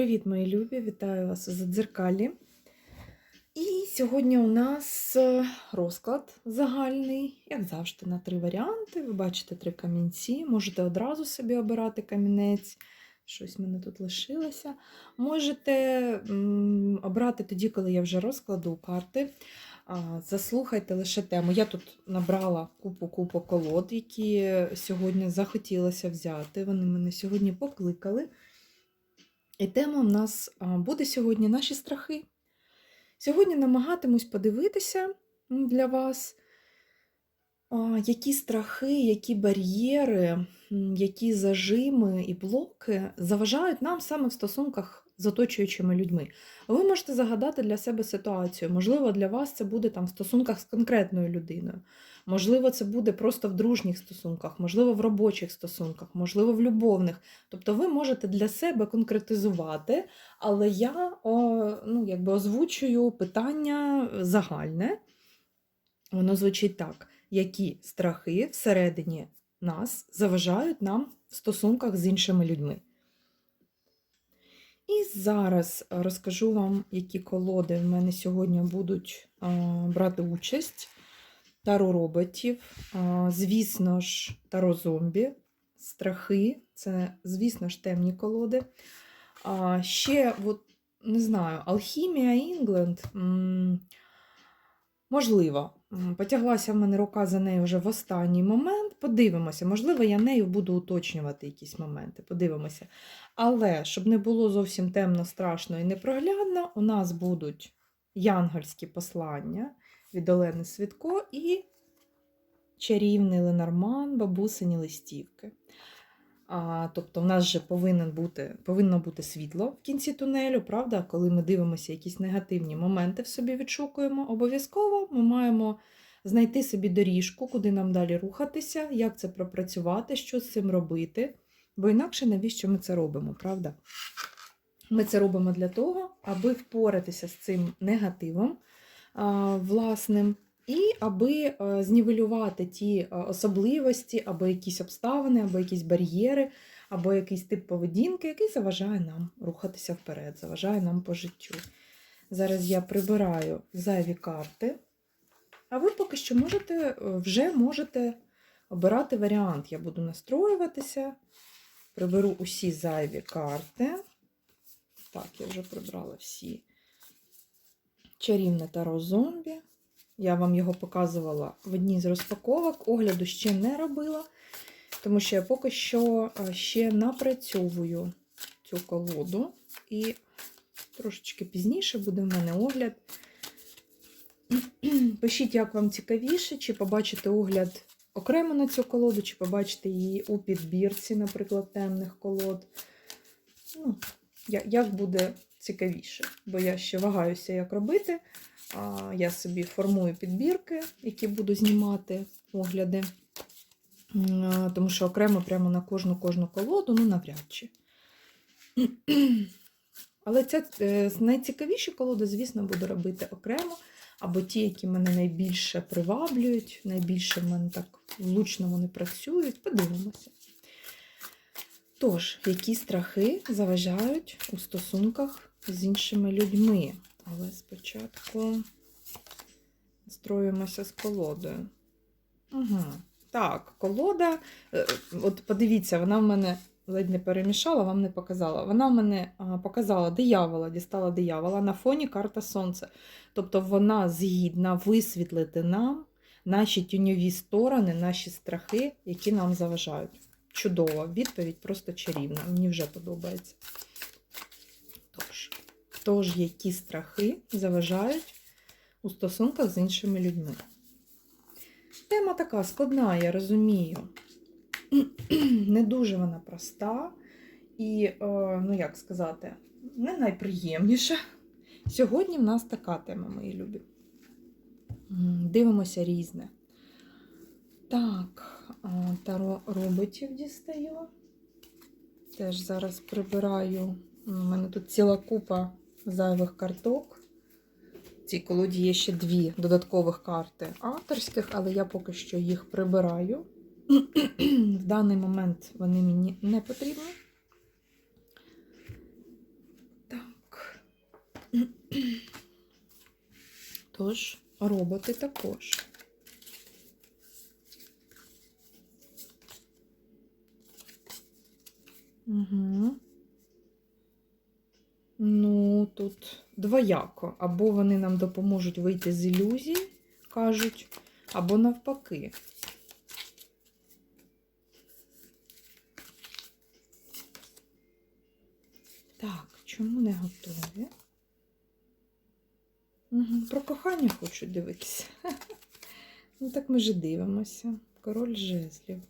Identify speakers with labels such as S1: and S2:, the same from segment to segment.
S1: Привіт, мої любі! Вітаю вас у задзеркалі. І сьогодні у нас е, розклад загальний, як завжди, на три варіанти. Ви бачите три камінці. Можете одразу собі обирати камінець. Щось в мене тут лишилося. Можете обрати тоді, коли я вже розкладу карти. Заслухайте лише тему. Я тут набрала купу-купу колод, які сьогодні захотілося взяти. Вони мене сьогодні покликали. І тема в нас буде сьогодні наші страхи. Сьогодні намагатимусь подивитися для вас, які страхи, які бар'єри, які зажими і блоки заважають нам саме в стосунках з оточуючими людьми. Ви можете загадати для себе ситуацію. Можливо, для вас це буде там в стосунках з конкретною людиною. Можливо, це буде просто в дружніх стосунках, можливо, в робочих стосунках, можливо, в любовних. Тобто ви можете для себе конкретизувати, але я о, ну, якби озвучую питання загальне. Воно звучить так: які страхи всередині нас заважають нам в стосунках з іншими людьми. І зараз розкажу вам, які колоди в мене сьогодні будуть брати участь. Таро роботів, звісно ж, таро зомбі, страхи це, звісно ж, темні колоди. Ще, от, не знаю, Алхімія Інгленд. Можливо, потяглася в мене рука за нею вже в останній момент. Подивимося, можливо, я нею буду уточнювати якісь моменти. Подивимося. Але щоб не було зовсім темно, страшно і непроглядно, у нас будуть янгольські послання від Олени Свідко і чарівний Ленорман, бабусині листівки. А, тобто, в нас же повинен бути, повинно бути світло в кінці тунелю, правда? Коли ми дивимося якісь негативні моменти в собі відшукуємо, обов'язково ми маємо знайти собі доріжку, куди нам далі рухатися, як це пропрацювати, що з цим робити. Бо інакше навіщо ми це робимо, правда? Ми це робимо для того, аби впоратися з цим негативом власним, і аби е, знівелювати ті е, особливості, або якісь обставини, або якісь бар'єри, або якийсь тип поведінки, який заважає нам рухатися вперед, заважає нам по життю. Зараз я прибираю зайві карти, а ви поки що можете, е, вже можете обирати варіант. Я буду настроюватися, приберу усі зайві карти. Так, я вже прибрала всі. Чарівне таро зомбі. Я вам його показувала в одній з розпаковок. Огляду ще не робила, тому що я поки що е, ще напрацьовую цю колоду. І трошечки пізніше буде в мене огляд. Пишіть, як вам цікавіше, чи побачите огляд окремо на цю колоду, чи побачите її у підбірці, наприклад, темних колод. Ну, як буде цікавіше, бо я ще вагаюся, як робити. Я собі формую підбірки, які буду знімати огляди. Тому що окремо прямо на кожну кожну колоду, ну навряд чи. Але це е, найцікавіші колоди, звісно, буду робити окремо. Або ті, які мене найбільше приваблюють, найбільше в мене так влучно вони працюють. Подивимося. Тож, які страхи заважають у стосунках з іншими людьми? Але спочатку настроюємося з колодою. Угу. Так, колода. е, От подивіться, вона в мене ледь не перемішала, вам не показала. Вона в мене показала диявола, дістала диявола на фоні карта Сонця. Тобто вона згідна висвітлити нам наші тіньові сторони, наші страхи, які нам заважають. Чудова відповідь, просто чарівна. Мені вже подобається. Тож, тож, які страхи заважають у стосунках з іншими людьми? Тема така складна, я розумію. Не дуже вона проста і, е, ну як сказати, не найприємніша. Сьогодні в нас така тема, мої любі. Дивимося різне. Так, таро роботів дістаю. Теж зараз прибираю. У мене тут ціла купа зайвих карток. В цій колоді є ще дві додаткових карти авторських, але я поки що їх прибираю. В даний момент вони мені не потрібні. Тож, роботи також. Угу. Ну, тут двояко. Або вони нам допоможуть вийти з ілюзій, кажуть, або навпаки. Так, чому не готові? Угу. Про кохання хочуть дивитися. Ну, так ми ж дивимося. Король жезлів.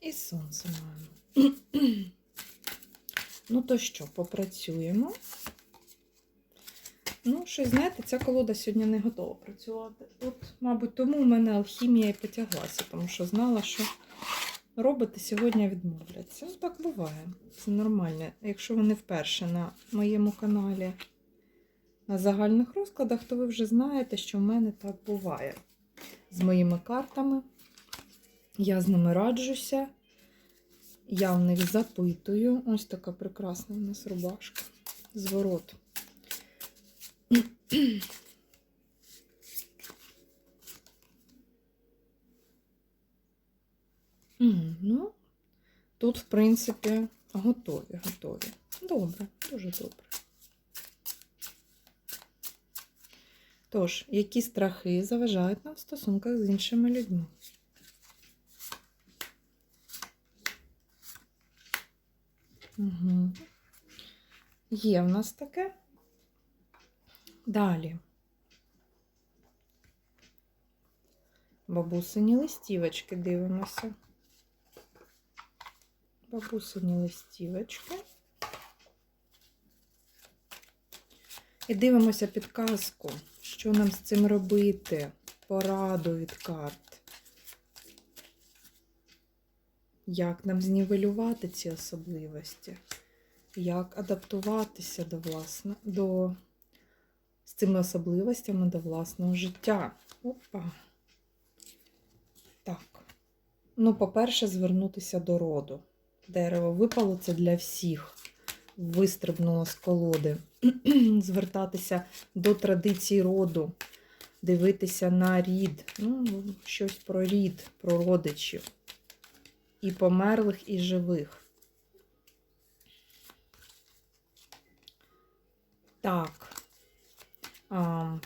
S1: І сонце маємо. ну то що, попрацюємо. Ну, щось, знаєте, ця колода сьогодні не готова працювати. От, мабуть, тому у мене алхімія і потяглася, тому що знала, що роботи сьогодні відмовляться. Ну, так буває. Це нормально. Якщо ви не вперше на моєму каналі на загальних розкладах, то ви вже знаєте, що в мене так буває. З моїми картами. Я з ними раджуся. Я в них запитую. Ось така прекрасна у нас рубашка. Зворот. Ну, тут, в принципі, готові, готові. Добре, дуже добре. Тож, які страхи заважають нам в стосунках з іншими людьми? Угу. Є в нас таке. Далі. Бабусині листівочки дивимося. Бабусині листівочки. І дивимося підказку, що нам з цим робити, пораду від карт. Як нам знівелювати ці особливості? Як адаптуватися до власне, до з цими особливостями до власного життя. Опа. Так. Ну, по-перше, звернутися до роду. Дерево випало це для всіх. Вистрибнуло з колоди. Звертатися до традицій роду, дивитися на рід. Ну, щось про рід, про родичів. І померлих, і живих. Так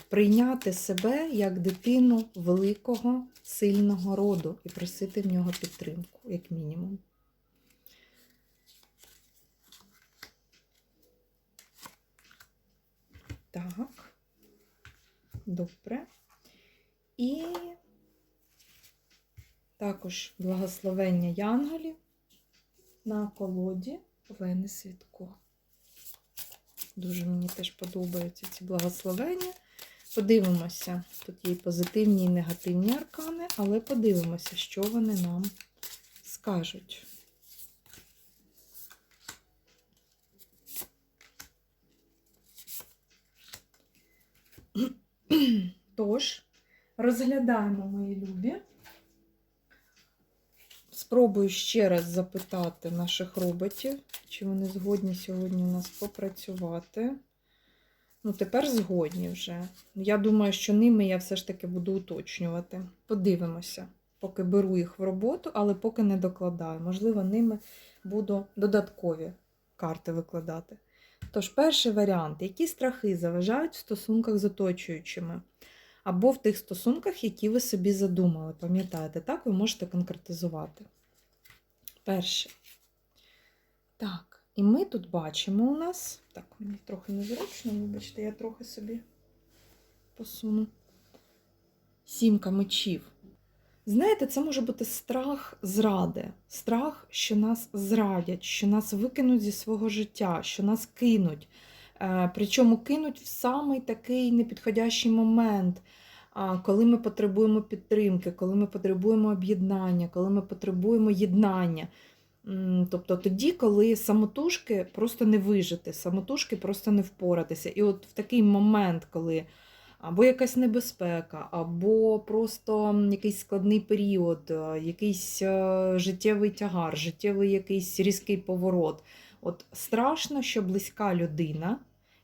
S1: прийняти себе як дитину великого, сильного роду і просити в нього підтримку, як мінімум. Так, добре. І також благословення янголів на колоді Вени Святко. Дуже мені теж подобаються ці благословення. Подивимося, тут є і позитивні і негативні аркани, але подивимося, що вони нам скажуть. Тож, розглядаємо мої любі. Спробую ще раз запитати наших роботів, чи вони згодні сьогодні у нас попрацювати. Ну, тепер згодні вже. Я думаю, що ними я все ж таки буду уточнювати. Подивимося, поки беру їх в роботу, але поки не докладаю. Можливо, ними буду додаткові карти викладати. Тож, перший варіант: які страхи заважають в стосунках з оточуючими? Або в тих стосунках, які ви собі задумали. Пам'ятаєте, так ви можете конкретизувати. Перше. Так, і ми тут бачимо у нас. Так, мені трохи незручно, вибачте, я трохи собі посуну. Сімка мечів. Знаєте, це може бути страх зради, страх, що нас зрадять, що нас викинуть зі свого життя, що нас кинуть. Е, Причому кинуть в самий такий непідходящий момент, коли ми потребуємо підтримки, коли ми потребуємо об'єднання, коли ми потребуємо єднання. Тобто тоді, коли самотужки просто не вижити, самотужки просто не впоратися. І от в такий момент, коли або якась небезпека, або просто якийсь складний період, е, якийсь е, життєвий тягар, життєвий якийсь різкий поворот. От страшно, що близька людина,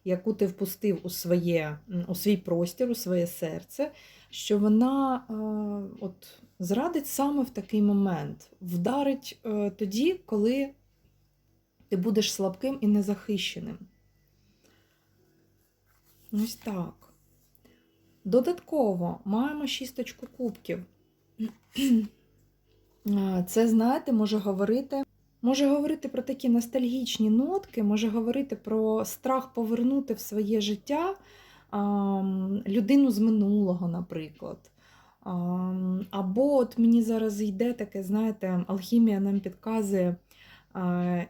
S1: яку ти впустив у своє, у свій простір, у своє серце, що вона е, от, зрадить саме в такий момент, вдарить е, тоді, коли ти будеш слабким і незахищеним. Ось так. Додатково маємо шісточку кубків. Це, знаєте, може говорити, може говорити про такі ностальгічні нотки, може говорити про страх повернути в своє життя людину з минулого, наприклад. Або от мені зараз йде таке, знаєте, алхімія нам підказує,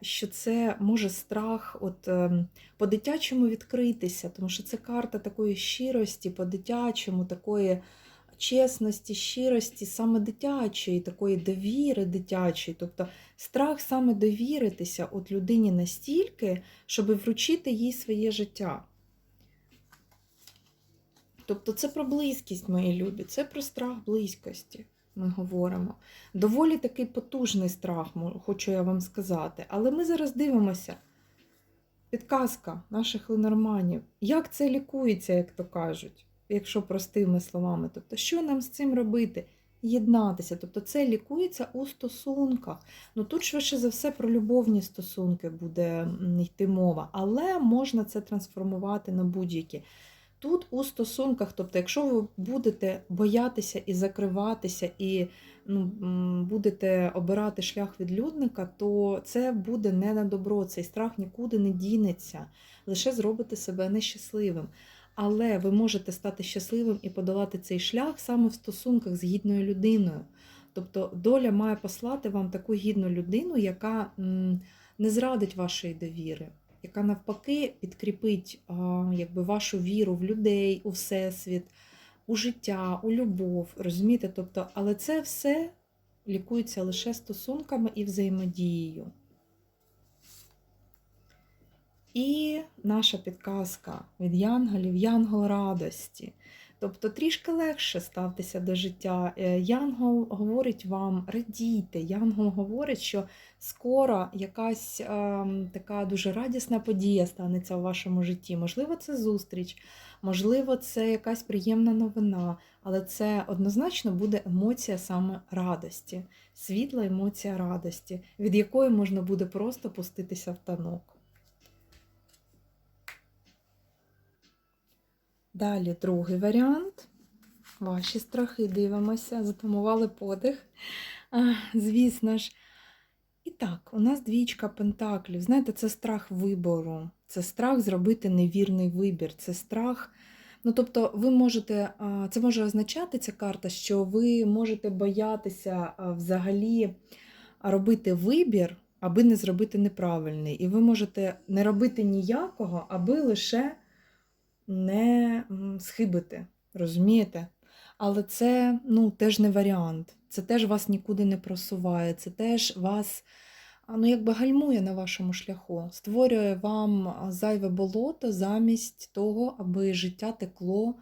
S1: що це може страх от, ем, по-дитячому відкритися, тому що це карта такої щирості, по-дитячому, такої чесності, щирості, саме дитячої, такої довіри дитячої. Тобто страх саме довіритися от людині настільки, щоб вручити їй своє життя. Тобто це про близькість, мої любі, це про страх близькості. Ми говоримо. Доволі такий потужний страх, хочу я вам сказати. Але ми зараз дивимося. Підказка наших ленорманів. Як це лікується, як то кажуть, якщо простими словами. Тобто, що нам з цим робити? Єднатися. Тобто, це лікується у стосунках. Ну тут швидше за все про любовні стосунки буде йти мова, але можна це трансформувати на будь-які. Тут у стосунках, тобто, якщо ви будете боятися і закриватися, і ну, будете обирати шлях відлюдника, то це буде не на добро. Цей страх нікуди не дінеться, лише зробите себе нещасливим. Але ви можете стати щасливим і подолати цей шлях саме в стосунках з гідною людиною. Тобто доля має послати вам таку гідну людину, яка не зрадить вашої довіри, яка навпаки підкріпить якби, вашу віру в людей, у всесвіт, у життя, у любов. Розумієте? Тобто, але це все лікується лише стосунками і взаємодією. І наша підказка від янголів янгол радості. Тобто трішки легше ставтеся до життя. Е, Янгол говорить вам, радійте. Янгол говорить, що скоро якась ем, така дуже радісна подія станеться в вашому житті. Можливо, це зустріч, можливо, це якась приємна новина, але це однозначно буде емоція саме радості, світла емоція радості, від якої можна буде просто пуститися в танок. Далі другий варіант. Ваші страхи дивимося, затамували подих. А, звісно ж. І так, у нас двічка пентаклів. Знаєте, це страх вибору, це страх зробити невірний вибір, це страх. Ну, тобто, ви можете, це може означати ця карта, що ви можете боятися взагалі робити вибір, аби не зробити неправильний. І ви можете не робити ніякого, аби лише не м, схибити, розумієте? Але це ну, теж не варіант. Це теж вас нікуди не просуває, це теж вас ну, якби гальмує на вашому шляху, створює вам зайве болото замість того, аби життя текло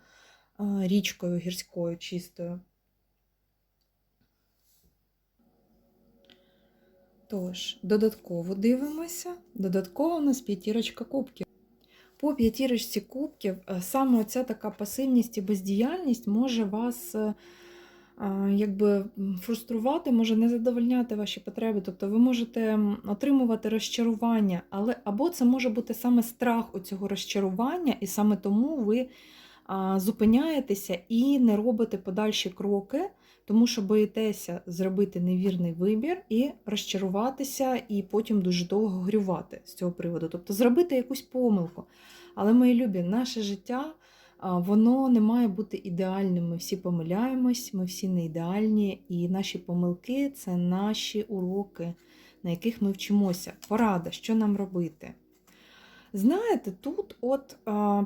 S1: річкою гірською, чистою. Тож, додатково дивимося. Додатково у нас п'ятірочка кубків. По п'ятірочці кубків е, саме оця така пасивність і бездіяльність може вас е, якби фруструвати, може не задовольняти ваші потреби. Тобто ви можете отримувати розчарування, але або це може бути саме страх у цього розчарування, і саме тому ви зупиняєтеся і не робите подальші кроки, тому що боїтеся зробити невірний вибір і розчаруватися, і потім дуже довго горювати з цього приводу. Тобто зробити якусь помилку. Але, мої любі, наше життя воно не має бути ідеальним. Ми всі помиляємось, ми всі не ідеальні, і наші помилки це наші уроки, на яких ми вчимося. Порада, що нам робити. Знаєте, тут, от,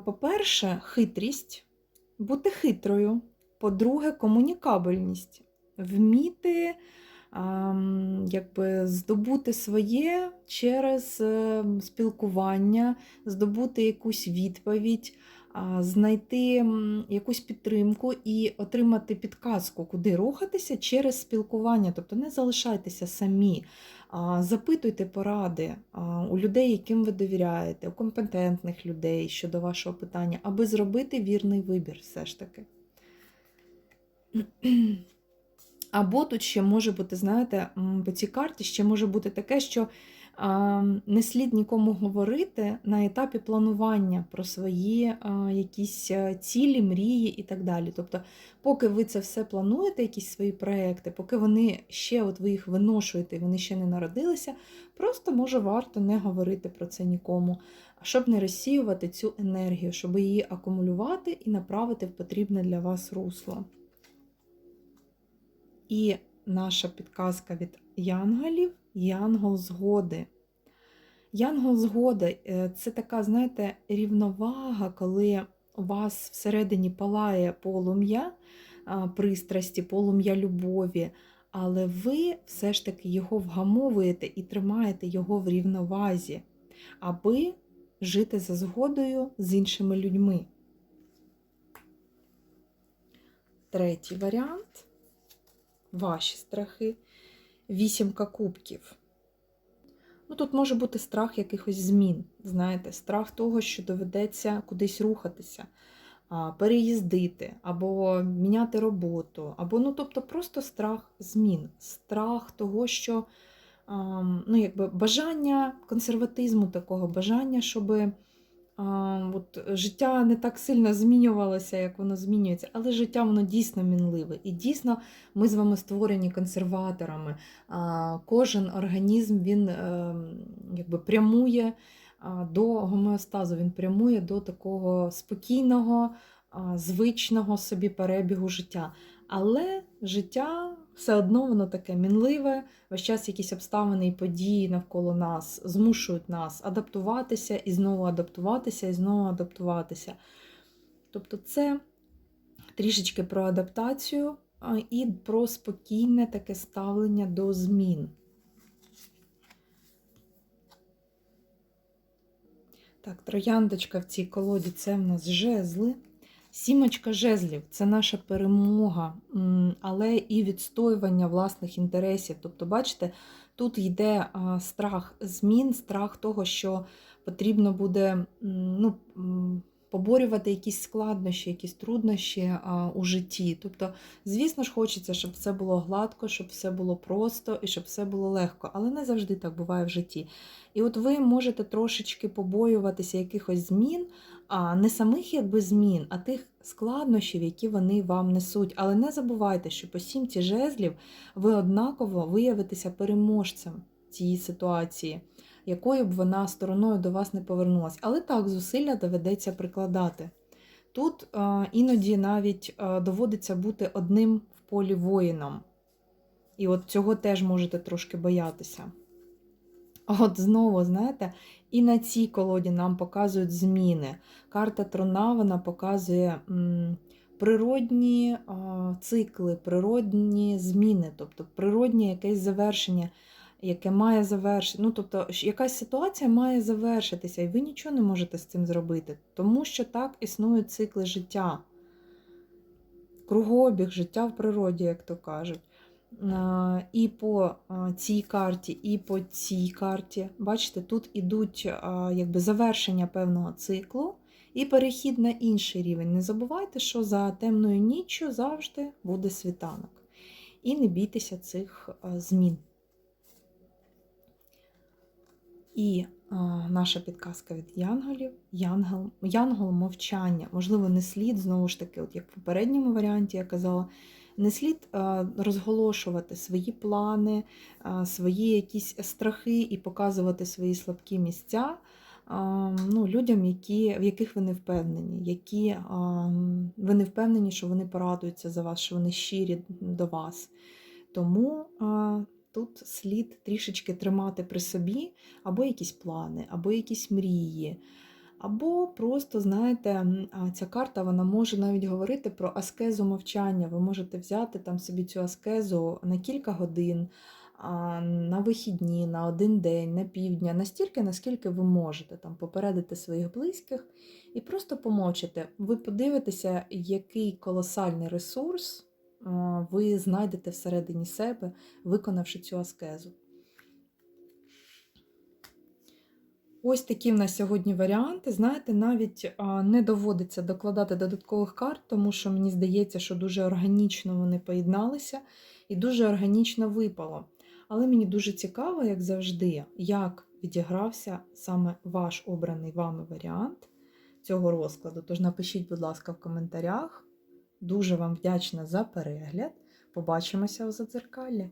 S1: по-перше, хитрість, бути хитрою. По-друге, комунікабельність. Вміти ам, якби, здобути своє через е, спілкування, здобути якусь відповідь, знайти якусь підтримку і отримати підказку, куди рухатися через спілкування. Тобто не залишайтеся самі, запитуйте поради у людей, яким ви довіряєте, у компетентних людей щодо вашого питання, аби зробити вірний вибір все ж таки. Або тут ще може бути, знаєте, по цій карті ще може бути таке, що не слід нікому говорити на етапі планування про свої якісь цілі, мрії і так далі. Тобто, поки ви це все плануєте, якісь свої проекти, поки вони ще от ви їх виношуєте, вони ще не народилися, просто може варто не говорити про це нікому, щоб не розсіювати цю енергію, щоб її акумулювати і направити в потрібне для вас русло. І наша підказка від янголів Янгол згоди. Янгол згоди е, це така, знаєте, рівновага, коли у вас всередині палає полум'я пристрасті, полум'я любові, але ви все ж таки його вгамовуєте і тримаєте його в рівновазі, аби жити за згодою з іншими людьми. Третій варіант ваші страхи. Вісімка кубків. Ну, Тут може бути страх якихось змін. Знаєте, страх того, що доведеться кудись рухатися, переїздити, або міняти роботу, або, ну, тобто, просто страх змін, страх того, що ну, якби бажання консерватизму такого, бажання, щоби. От, життя не так сильно змінювалося, як воно змінюється, але життя воно дійсно мінливе. І дійсно ми з вами створені консерваторами. А, кожен організм він е, якби прямує до гомеостазу, він прямує до такого спокійного, звичного собі перебігу життя. Але життя все одно воно таке мінливе, весь час якісь обставини і події навколо нас змушують нас адаптуватися і знову адаптуватися, і знову адаптуватися. Тобто це трішечки про адаптацію і про спокійне таке ставлення до змін. Так, трояндочка в цій колоді це в нас жезли. Сімочка жезлів це наша перемога, але і відстоювання власних інтересів. Тобто, бачите, тут йде страх змін, страх того, що потрібно буде ну, поборювати якісь складнощі, якісь труднощі у житті. Тобто, звісно ж, хочеться, щоб все було гладко, щоб все було просто і щоб все було легко, але не завжди так буває в житті. І от ви можете трошечки побоюватися якихось змін, не самих якби змін, а тих складнощів, які вони вам несуть. Але не забувайте, що по сімці жезлів ви однаково виявитеся переможцем цієї ситуації, якою б вона стороною до вас не повернулася. Але так, зусилля доведеться прикладати. Тут а, іноді навіть а, доводиться бути одним в полі воїном. І от цього теж можете трошки боятися. От знову, знаєте, і на цій колоді нам показують зміни. Карта Трона вона показує природні цикли, природні зміни, тобто природнє якесь завершення, яке має завершити. Ну, тобто, якась ситуація має завершитися, і ви нічого не можете з цим зробити, тому що так існують цикли життя, кругообіг життя в природі, як то кажуть. І по цій карті, і по цій карті. Бачите, тут ідуть якби завершення певного циклу і перехід на інший рівень. Не забувайте, що за темною ніччю завжди буде світанок. І не бійтеся цих змін. І наша підказка від янголів, янгол, янгол мовчання. Можливо, не слід, знову ж таки, от як в попередньому варіанті я казала, не слід розголошувати свої плани, свої якісь страхи і показувати свої слабкі місця ну, людям, які, в яких ви не впевнені, які ви не впевнені, що вони порадуються за вас, що вони щирі до вас. Тому тут слід трішечки тримати при собі або якісь плани, або якісь мрії. Або просто, знаєте, ця карта вона може навіть говорити про аскезу мовчання. Ви можете взяти там собі цю аскезу на кілька годин, на вихідні, на один день, на півдня, настільки, наскільки ви можете там попередити своїх близьких і просто помовчите. Ви подивитеся, який колосальний ресурс ви знайдете всередині себе, виконавши цю аскезу. Ось такі в нас сьогодні варіанти. Знаєте, навіть не доводиться докладати додаткових карт, тому що мені здається, що дуже органічно вони поєдналися і дуже органічно випало. Але мені дуже цікаво, як завжди, як відігрався саме ваш обраний вами варіант цього розкладу. Тож напишіть, будь ласка, в коментарях. Дуже вам вдячна за перегляд. Побачимося у задзеркалі.